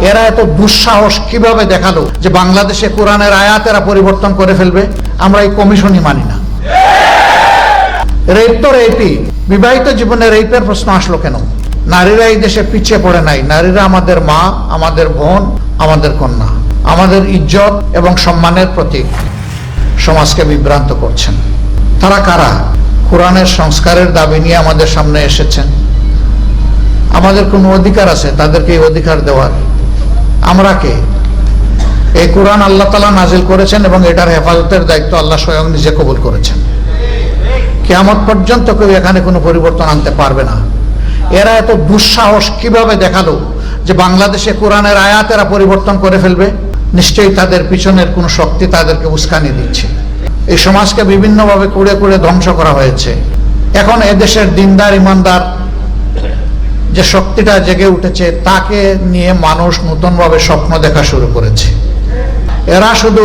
এরা এত দুঃসাহস কীভাবে দেখাল যে বাংলাদেশে কোরআনের আয়াত এরা পরিবর্তন করে ফেলবে? আমরা এই কমিশনই মানি না। রেপ তো রেপই। বিবাহিত জীবনে রেপের প্রশ্ন আসলো কেন? নারীরা এই দেশে পিছিয়ে পড়ে নাই। নারীরা আমাদের মা, আমাদের বোন, আমাদের কন্যা, আমাদের ইজ্জত এবং সম্মানের প্রতীক। সমাজকে বিভ্রান্ত করছেন। তারা কারা? কোরআনের সংস্কারের দাবি নিয়ে আমাদের সামনে এসেছেন। আমাদের কোনো অধিকার আছে? তাদেরকে এই অধিকার দেওয়ার। আমরা কে? এই কোরআন আল্লাহ তালা নাজিল করেছেন এবং এটার হেফাজতের দায়িত্ব আল্লাহ স্বয়ং নিজে কবুল করেছেন। কেয়ামত পর্যন্ত কেউ এখানে কোনো পরিবর্তন আনতে পারবে না। এরা এত দুঃসাহস কীভাবে দেখাল যে বাংলাদেশে কোরআনের আয়াত এরা পরিবর্তন করে ফেলবে? নিশ্চয়ই তাদের পিছনের কোনো শক্তি তাদেরকে উস্কানি দিচ্ছে। এই সমাজকে বিভিন্নভাবে কুড়ে কুড়ে ধ্বংস করা হয়েছে। এখন এদেশের দিনদার, ইমানদার যে শক্তিটা জেগে উঠেছে, তাকে নিয়ে মানুষ নতুনভাবে স্বপ্ন দেখা শুরু করেছে। এরা শুধু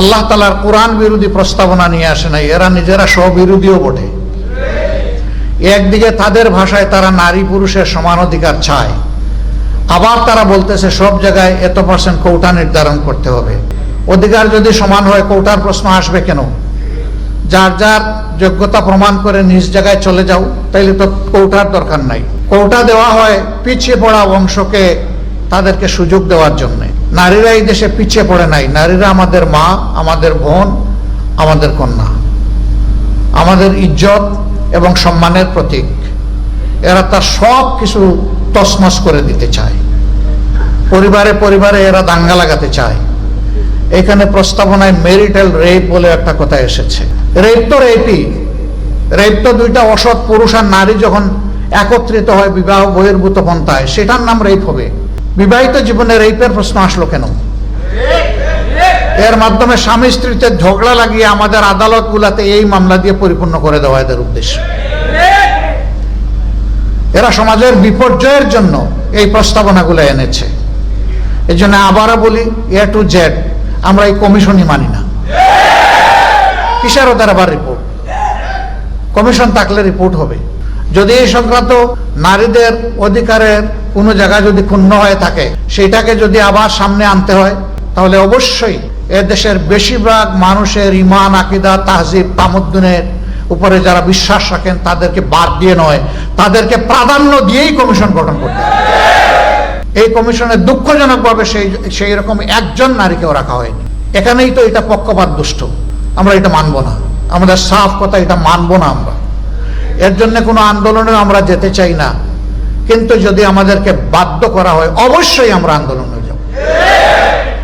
আল্লাহ তালার কোরআন বিরোধী প্রস্তাবনা নিয়ে আসে নাই, এরা নিজেরা স্ববিরোধীও বটে। একদিকে তাদের ভাষায় তারা নারী পুরুষের সমান অধিকার চায়, আবার তারা বলতেছে সব জায়গায় এত পার্সেন্ট কৌটা নির্ধারণ করতে হবে। অধিকার যদি সমান হয়, কৌটার প্রশ্ন আসবে কেন? যার যার যোগ্যতা প্রমাণ করে নিজ জায়গায় চলে যাও, তাইলে তো কৌটার দরকার নাই। কৌটা দেওয়া হয় পিছিয়ে পড়া বংশকে তাদেরকে সুযোগ দেওয়ার জন্য। নারীরা এই দেশে পিছিয়ে পড়ে নাই। নারীরা আমাদের মা, আমাদের বোন, আমাদের কন্যা। আমাদের ইজ্জত এবং সম্মানের প্রতীক। এরা তার সব কিছু তসমস করে দিতে চায়। পরিবারে পরিবারে এরা দাঙ্গা লাগাতে চায়। এখানে প্রস্তাবনায় মেরিটাল রেপ বলে একটা কথা এসেছে। রেপ তো রেপই। রেপ তো দুইটা অসৎ পুরুষ আর নারী যখন একত্রিত হয় বিবাহ বহির্ভূত পন্থায়। সেটার নাম রেপ হবে। বিবাহিত জীবনে রেপের প্রশ্ন আসলো কেন? এর মাধ্যমে স্বামী স্ত্রীতে ঝগড়া লাগিয়ে আমাদের আদালত গুলাতে এই মামলা দিয়ে পরিপূর্ণ করে দেওয়া এদের উদ্দেশ্য। এরা সমাজের বিপর্যয়ের জন্য এই প্রস্তাবনাগুলো এনেছে। এই জন্য আবারও বলি এ টু জেড আমরা এই কমিশনই মানি না। কিসের ওদের আবার রিপোর্ট কমিশন থাকলে রিপোর্ট হবে। যদি এই সংক্রান্ত নারীদের অধিকারের কোনো জায়গায় যদি ক্ষুণ্ণ হয়ে থাকে সেটাকে যদি আবার সামনে আনতে হয়, তাহলে অবশ্যই এ দেশের বেশিরভাগ মানুষের ইমান আকিদা, তাহজিব, তামুদ্দিনের উপরে যারা বিশ্বাস রাখেন, তাদেরকে বাদ দিয়ে নয়, তাদেরকে প্রাধান্য দিয়েই কমিশন গঠন করতে এই কমিশনে দুঃখজনকভাবে সেই সেই রকম একজন নারীকেও রাখা হয়নি। এখানেই তো এটা পক্ষপাত দুষ্ট আমরা এটা মানব না। আমাদের সাফ কথা এটা মানব না আমরা। এর জন্য কোনো আন্দোলনে আমরা যেতে চাই না। কিন্তু যদি আমাদেরকে বাধ্য করা হয়, অবশ্যই আমরা আন্দোলনে যাব।